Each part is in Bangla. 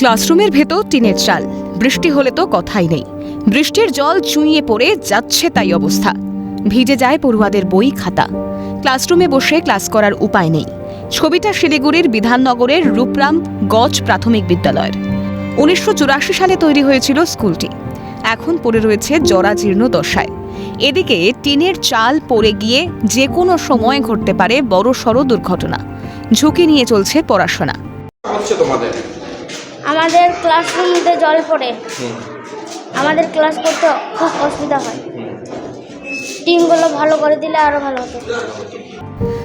ক্লাসরুমের ভেতর টিনের চাল। বৃষ্টি হলে তো কথাই নেই। বৃষ্টির জল চুইয়ে পড়ে যাচ্ছে তাই অবস্থা। ভিজে যায় পড়ুয়াদের বই খাতা। ক্লাসরুমে বসে ক্লাস করার উপায় নেই। ছবিটা শিলিগুড়ির বিধাননগরের রূপরাম গজ প্রাথমিক বিদ্যালয়ের। উনিশশো চুরাশি সালে তৈরি হয়েছিল স্কুলটি। এখন পড়ে রয়েছে জরাজীর্ণ দশায়। এদিকে টিনের চাল পড়ে গিয়ে যে কোনো সময় ঘটতে পারে বড়সড় দুর্ঘটনা। ঝুঁকি নিয়ে চলছে পড়াশোনা। তোমাদের? আমাদের ক্লাসরুমে জল পড়ে। আমাদের ক্লাস করতে খুব অসুবিধা হয়। টিমগুলো ভালো করে দিলে আরও ভালো হতো।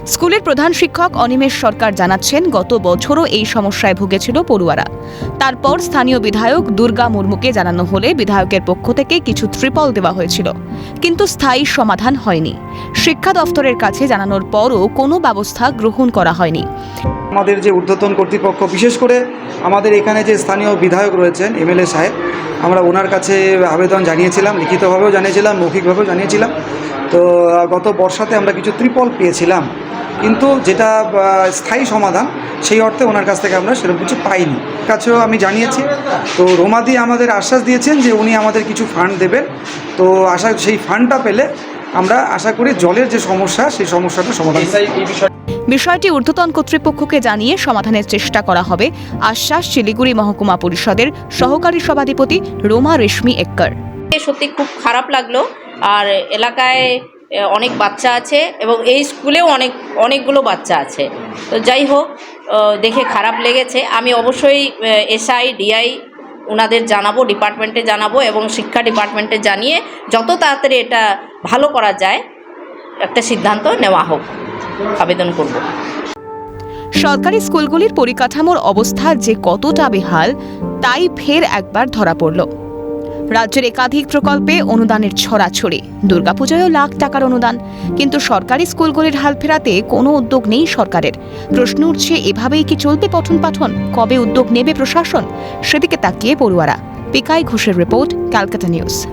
স্কুলের প্রধান শিক্ষক অনিমেষ সরকার জানাচ্ছেন গত বছরও এই সমস্যায় ভুগেছিল পড়ুয়ারা। তারপর স্থানীয় বিধায়ক দুর্গা মুর্মুকে জানানো হলে বিধায়কের পক্ষ থেকে কিছু ত্রিপল দেওয়া হয়েছিল। কিন্তু স্থায়ী সমাধান হয়নি। শিক্ষা দফতরের কাছে জানানোর পরও কোনো ব্যবস্থা গ্রহণ করা হয়নি। আমাদের যে ঊর্ধ্বতন কর্তৃপক্ষ, বিশেষ করে আমাদের এখানে যে স্থানীয় বিধায়ক রয়েছেন এমএলএ সাহেব, আমরা ওনার কাছে আবেদন জানিয়েছিলাম, লিখিতভাবেও জানিয়েছিলাম, মৌখিকভাবেও জানিয়েছিলাম। তো, গত বর্ষাতে আমরা কিছু ত্রিপল পেয়েছিলাম। কিন্তু যেটা স্থায়ী সমাধান, সেই অর্থে ওনার কাছ থেকে আমরা সেরকম কিছু পাইনি। কাছেও আমি জানিয়েছি। তো, রোমাদি আমাদের আশ্বাস দিয়েছেন যে উনি আমাদের কিছু ফান্ড দেবেন। তো, আশা, সেই ফান্ডটা পেলে আমরা আশা করি জলের যে সমস্যা, সেই সমস্যাটা সমাধান বিষয়টি ঊর্ধ্বতন কর্তৃপক্ষকে জানিয়ে সমাধানের চেষ্টা করা হবে, আশ্বাস শিলিগুড়ি মহকুমা পরিষদের সহকারী সভাধিপতি রোমা রেশমি এক্কর। সত্যি খুব খারাপ লাগল, আর এলাকায় অনেক বাচ্চা আছে এবং এই স্কুলেও অনেক, অনেকগুলো বাচ্চা আছে। তো যাই হোক দেখে খারাপ লেগেছে। আমি অবশ্যই এসআই, ডিআই ওনাদের জানাব, ডিপার্টমেন্টে জানাব এবং শিক্ষা ডিপার্টমেন্টে জানিয়ে যত তাড়াতাড়ি এটা ভালো করা যায়, একটা সিদ্ধান্ত নেওয়া হোক। আবেদন করব। সরকারি স্কুলগুলির পরিকাঠামোর অবস্থা যে কতটা বেহাল, তাই ফের একবার ধরা পড়ল। রাজ্যের একাধিক প্রকল্পে অনুদানের ছড়াছড়ি। দুর্গাপূজায়ও লাখ টাকার অনুদান। কিন্তু সরকারি স্কুলগুলির হাল ফেরাতে কোনো উদ্যোগ নেই সরকারের। প্রশ্ন উঠছে, এভাবেই কি চলবে পঠন পাঠন? কবে উদ্যোগ নেবে প্রশাসন? সেদিকে তাকিয়ে পড়ুয়ারা। পিকাই ঘোষের রিপোর্ট, ক্যালকাটা নিউজ।